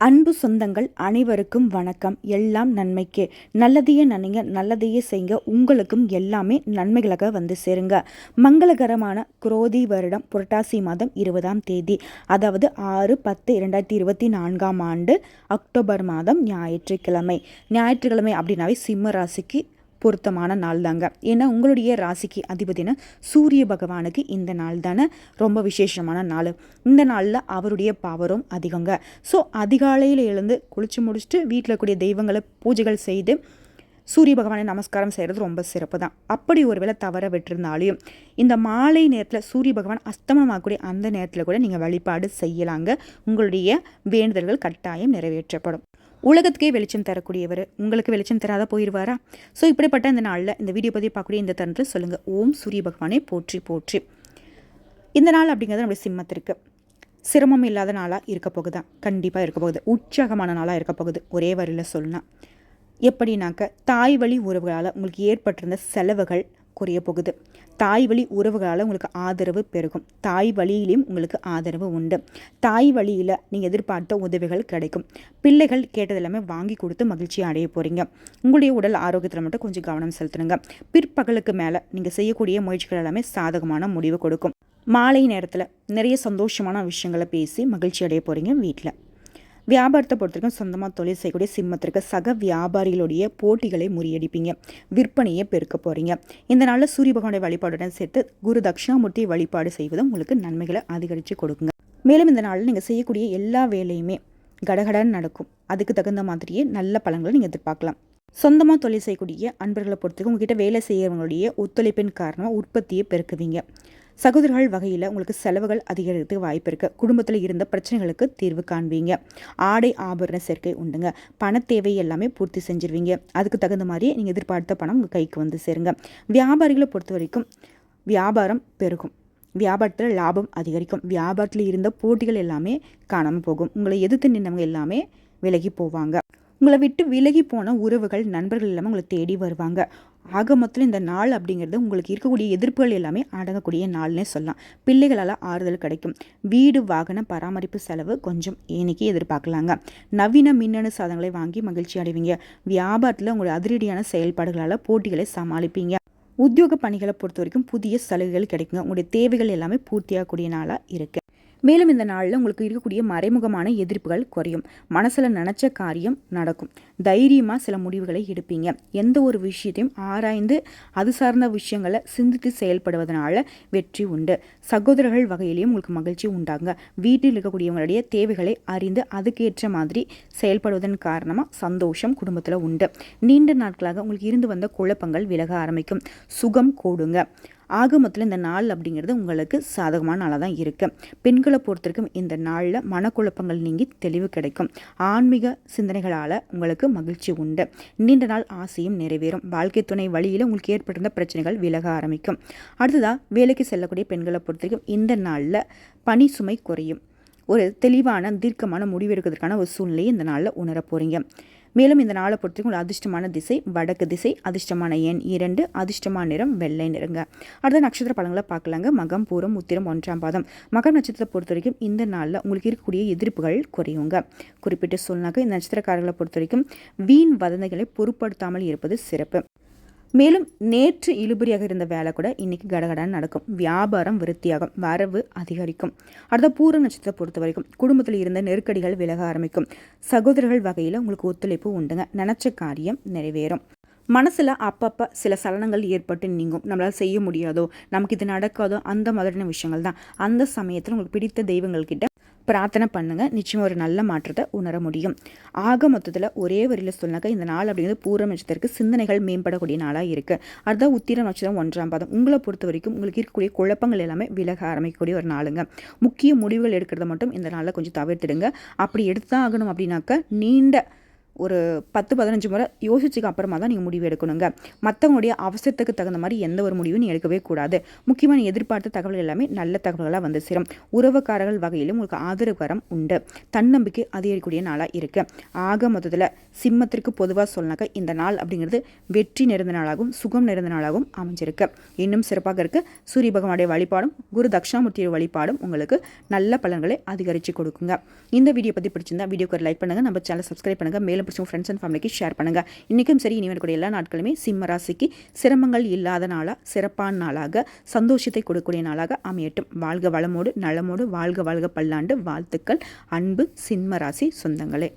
அன்பு சொந்தங்கள் அனைவருக்கும் வணக்கம். எல்லாம் நன்மைக்கே. நல்லதையே நினைங்க நல்லதையே செய்யுங்க. உங்களுக்கும் எல்லாமே நன்மைகளாக வந்து சேருங்க. மங்களகரமான குரோதி வருடம் புரட்டாசி மாதம் இருபதாம் தேதி அதாவது ஆறு பத்து இரண்டாயிரத்தி இருபத்தி நான்காம் ஆண்டு அக்டோபர் மாதம் ஞாயிற்றுக்கிழமை. ஞாயிற்றுக்கிழமை அப்படின்னாவே சிம்ம ராசிக்கு பொருத்தமான நாள் தாங்க ஏன்னா உங்களுடைய ராசிக்கு அதிபதினா சூரிய பகவானுக்கு இந்த நாள் தானே ரொம்ப விசேஷமான நாள். இந்த நாளில் அவருடைய பவரும் அதிகங்க. ஸோ அதிகாலையில் எழுந்து குளித்து முடிச்சுட்டு வீட்டில் கூடிய தெய்வங்களை பூஜைகள் செய்து சூரிய பகவானை நமஸ்காரம் செய்கிறது ரொம்ப சிறப்பு தான் அப்படி ஒருவேளை தவற விட்டுருந்தாலையும் இந்த மாலை நேரத்தில் சூரிய பகவான் அஸ்தமனமாகக்கூடிய அந்த நேரத்தில் கூட நீங்கள் வழிபாடு செய்யலாங்க. உங்களுடைய வேண்டுதல்கள் கட்டாயம் நிறைவேற்றப்படும். உலகத்துக்கே வெளிச்சம் தரக்கூடியவர். உங்களுக்கு வெளிச்சம் தராத போயிடுவாரா ஸோ இப்படிப்பட்ட இந்த நாளில் இந்த வீடியோ பதிவு பார்க்கக்கூடிய இந்த தன்று சொல்லுங்கள் ஓம் சூரிய பகவானே போற்றி போற்றி. இந்த நாள் அப்படிங்கிறது நம்முடைய சிம்மத்திற்கு. சிரமம் இல்லாத நாளாக இருக்க போகுதான் கண்டிப்பாக இருக்க போகுது. உற்சாகமான நாளாக இருக்க போகுது. ஒரே வரியில் சொல்லலாம் எப்படின்னாக்க தாய் வழி உறவுகளால் உங்களுக்கு ஏற்பட்டிருந்த செலவுகள் குறைய போகுது. தாய் வழி உறவுகளால் உங்களுக்கு ஆதரவு பெருகும். தாய் வழியிலையும் உங்களுக்கு ஆதரவு உண்டு. தாய் வழியில் நீங்கள் எதிர்பார்த்த உதவிகள் கிடைக்கும். பிள்ளைகள் கேட்டது எல்லாமே வாங்கி கொடுத்து மகிழ்ச்சி அடைய போகிறீங்க உங்களுடைய உடல் ஆரோக்கியத்தில் மட்டும் கொஞ்சம் கவனம் செலுத்துனுங்க. பிற்பகலுக்கு மேலே நீங்கள் செய்யக்கூடிய முயற்சிகள் எல்லாமே சாதகமான முடிவு கொடுக்கும். மாலை நேரத்தில் நிறைய சந்தோஷமான விஷயங்களை பேசி மகிழ்ச்சி அடைய போகிறீங்க வீட்டில் வியாபாரத்தை பொறுத்தவரைக்கும் சொந்தமாக தொழில் செய்யக்கூடிய சிம்மத்திற்கு சக வியாபாரிகளுடைய போட்டிகளை முறியடிப்பீங்க. விற்பனையை பெருக்க போகிறீங்க இந்த நாளில் சூரிய பகவானுடைய வழிபாடுடன் சேர்த்து குரு தட்சிணாமூர்த்தியை வழிபாடு செய்வதும் உங்களுக்கு நன்மைகளை அதிகரித்து கொடுக்குங்க. மேலும் இந்த நாளில் நீங்கள் செய்யக்கூடிய எல்லா வேலையுமே கடகடன் நடக்கும். அதுக்கு தகுந்த மாதிரியே நல்ல பலன்களை நீங்கள் எதிர்பார்க்கலாம். சொந்தமாக தொழில் செய்யக்கூடிய அன்பர்களை பொறுத்தவரைக்கும் உங்ககிட்ட வேலை செய்கிறவங்களுடைய ஒத்துழைப்பின் காரணமாக உற்பத்தியை பெருக்குவீங்க. சகோதரர்கள் வகையில் உங்களுக்கு செலவுகள் அதிகரிக்கிறதுக்கு வாய்ப்பு இருக்குது குடும்பத்தில் இருந்த பிரச்சனைகளுக்கு தீர்வு காண்பீங்க. ஆடை ஆபரண சேர்க்கை உண்டுங்க. பண தேவை எல்லாமே பூர்த்தி செஞ்சிருவீங்க. அதுக்கு தகுந்த மாதிரி நீங்கள் எதிர்பார்த்த பணம் உங்கள் கைக்கு வந்து சேருங்க. வியாபாரிகளை பொறுத்த வரைக்கும் வியாபாரம் பெருகும். வியாபாரத்தில் லாபம் அதிகரிக்கும். வியாபாரத்தில் இருந்த போட்டிகள் எல்லாமே காணாமல் போகும். உங்களை எதிர்த்து நின்றவங்க எல்லாமே விலகி போவாங்க. உங்களை விட்டு விலகி போன உறவுகள் நண்பர்கள் எல்லாமே உங்களை தேடி வருவாங்க. ஆக மொத்தம் இந்த நாள் அப்படிங்கிறது உங்களுக்கு இருக்கக்கூடிய எதிர்ப்புகள் எல்லாமே அடங்கக்கூடிய நாள்னே சொல்லலாம். பிள்ளைகளால் ஆறுதல் கிடைக்கும். வீடு வாகன பராமரிப்பு செலவு கொஞ்சம் ஏனைக்கு எதிர்பார்க்கலாங்க. நவீன மின்னணு சாதனங்களை வாங்கி மகிழ்ச்சி அடைவீங்க. வியாபாரத்தில் உங்களுடைய அதிரடியான செயல்பாடுகளால் போட்டிகளை சமாளிப்பீங்க. உத்தியோக பணிகளை பொறுத்த வரைக்கும் புதிய சலுகைகள் கிடைக்குங்க. உங்களுடைய தேவைகள் எல்லாமே பூர்த்தியாகக்கூடிய நாளாக இருக்குது மேலும் இந்த நாளில் உங்களுக்கு இருக்கக்கூடிய மறைமுகமான எதிர்ப்புகள் குறையும். மனசில் நினச்ச காரியம் நடக்கும். தைரியமாக சில முடிவுகளை எடுப்பீங்க. எந்த ஒரு விஷயத்தையும் ஆராய்ந்து அது சார்ந்த விஷயங்களை சிந்தித்து செயல்படுவதனால வெற்றி உண்டு. சகோதரர்கள் வகையிலையும் உங்களுக்கு மகிழ்ச்சி உண்டாங்க. வீட்டில் இருக்கக்கூடியவங்களுடைய தேவைகளை அறிந்து அதுக்கேற்ற மாதிரி செயல்படுவதன் காரணமாக சந்தோஷம் குடும்பத்தில் உண்டு. நீண்ட நாட்களாக உங்களுக்கு இருந்து வந்த குழப்பங்கள் விலக ஆரம்பிக்கும். சுகம் கூடுங்க. ஆகமத்தில் இந்த நாள் அப்படிங்கிறது உங்களுக்கு சாதகமான நாளாக தான் இருக்குது பெண்களை பொறுத்தவரைக்கும் இந்த நாளில் மனக்குழப்பங்கள் நீங்கி தெளிவு கிடைக்கும். ஆன்மீக சிந்தனைகளால் உங்களுக்கு மகிழ்ச்சி உண்டு. நீண்ட நாள் ஆசையும் நிறைவேறும். வாழ்க்கை துணை வழியில் உங்களுக்கு ஏற்பட்டிருந்த பிரச்சனைகள் விலக ஆரம்பிக்கும். அடுத்ததாக வேலைக்கு செல்லக்கூடிய பெண்களை பொறுத்தவரைக்கும் இந்த நாளில் பனி சுமை குறையும். ஒரு தெளிவான தீர்க்கமான முடிவெடுக்கிறதுக்கான ஒரு சூழ்நிலையை இந்த நாளில் உணர போகிறீங்க மேலும் இந்த நாளை பொறுத்தவரைக்கும் அதிர்ஷ்டமான திசை வடக்கு திசை அதிர்ஷ்டமான எண் இரண்டு அதிர்ஷ்டமான நிறம் வெள்ளை நிறங்க. அடுத்த நட்சத்திர பழங்களை பார்க்கலாங்க. மகம் பூரம் உத்திரம் ஒன்றாம் பாதம். மகம் நட்சத்திரத்தை பொறுத்த வரைக்கும் இந்த நாளில் உங்களுக்கு இருக்கக்கூடிய எதிர்ப்புகள் குறையுங்க. குறிப்பிட்டு சொன்னாக்க இந்த நட்சத்திரக்காரர்களை பொறுத்த வரைக்கும் வீண் வதந்தைகளை பொருட்படுத்தாமல் இருப்பது சிறப்பு. மேலும் நேற்று இழுபறியாக இருந்த வேலை கூட இன்னைக்கு கடகடான்னு நடக்கும். வியாபாரம் விருத்தியாகும் வரவு அதிகரிக்கும். அடுத்த பூர நட்சத்திரத்தை பொறுத்த வரைக்கும் குடும்பத்தில் இருந்த நெருக்கடிகள் விலக ஆரம்பிக்கும். சகோதரர்கள் வகையில் உங்களுக்கு ஒத்துழைப்பு உண்டுங்க. நினச்ச காரியம் நிறைவேறும். மனசில் அப்பப்போ சில சலனங்கள் ஏற்பட்டு நீங்கும். நம்மளால் செய்ய முடியாதோ நமக்கு இது நடக்காதோ அந்த மாதிரியான விஷயங்கள் தான். அந்த சமயத்தில் உங்களுக்கு பிடித்த தெய்வங்கள்கிட்ட பிரார்த்தனை பண்ணுங்கள் நிச்சயம் ஒரு நல்ல மாற்றத்தை உணர முடியும். ஆக மொத்தத்தில் ஒரே வரியில் சொன்னாக்க இந்த நாள் அப்படிங்கிறது பூர்வ நட்சத்திரத்துக்கு சிந்தனைகள் மேம்படக்கூடிய நாளாக இருக்குது அடுத்த உத்திர நட்சத்திரம் ஒன்றாம் பாதம். உங்களை பொறுத்த வரைக்கும் உங்களுக்கு இருக்கக்கூடிய குழப்பங்கள் எல்லாமே விலக ஆரம்பிக்கக்கூடிய ஒரு நாளுங்க. முக்கிய முடிவுகள் எடுக்கிறத மட்டும் இந்த நாளில் கொஞ்சம் தவிர்த்துடுங்க. அப்படி எடுத்தான் ஆகணும் அப்படின்னாக்க நீண்ட ஒரு பத்து பதினஞ்சு முறை யோசிச்சுக்கு அப்புறமா தான் நீங்கள் முடிவு எடுக்கணுங்க. மற்றவங்களுடைய அவசரத்துக்கு தகுந்த மாதிரி எந்த ஒரு முடிவும் நீ எடுக்கவே கூடாது. முக்கியமாக நீ எதிர்பார்த்த தகவல் எல்லாமே நல்ல தகவல்களாக வந்து சேரும். உறவுக்காரர்கள் வகையிலும் உங்களுக்கு ஆதரவுகரம் உண்டு. தன்னம்பிக்கை அதிகரிக்கக்கூடிய நாளாக இருக்குது ஆக மொத்தத்தில் சிம்மத்திற்கு பொதுவாக சொன்னாக்க இந்த நாள் அப்படிங்கிறது வெற்றி நிறைந்த நாளாகவும் சுகம் நிறைந்த நாளாகவும் அமைஞ்சிருக்கு. இன்னும் சிறப்பாக இருக்குது சூரிய பகவானுடைய வழிபாடும் குரு தக்ஷாமூர்த்தியோட வழிபாடும் உங்களுக்கு நல்ல பலன்களை அதிகரித்து கொடுக்குங்க. இந்த வீடியோ பற்றி பிடிச்சிருந்தா வீடியோக்கு லைக் பண்ணுங்கள் நம்ம சேனல் சப்ஸ்கிரைப் பண்ணுங்கள் மேலும் பிடிச்ச ஃப்ரெண்ட்ஸ் அண்ட் ஃபேமிலிக்கு ஷேர் பண்ணுங்கள் இன்றைக்கும் சரி இனி வரக்கூடிய எல்லா நாட்களுமே சிம்ம ராசிக்கு சிரமங்கள் இல்லாத நாளாக சிறப்பான நாளாக சந்தோஷத்தை கொடுக்கக்கூடிய நாளாக அமையட்டும். வாழ்க வளமோடு நலமோடு வாழ்க வாழ்க பல்லாண்டு வாழ்த்துக்கள். அன்பு சிம்ம ராசி சொந்தங்களே.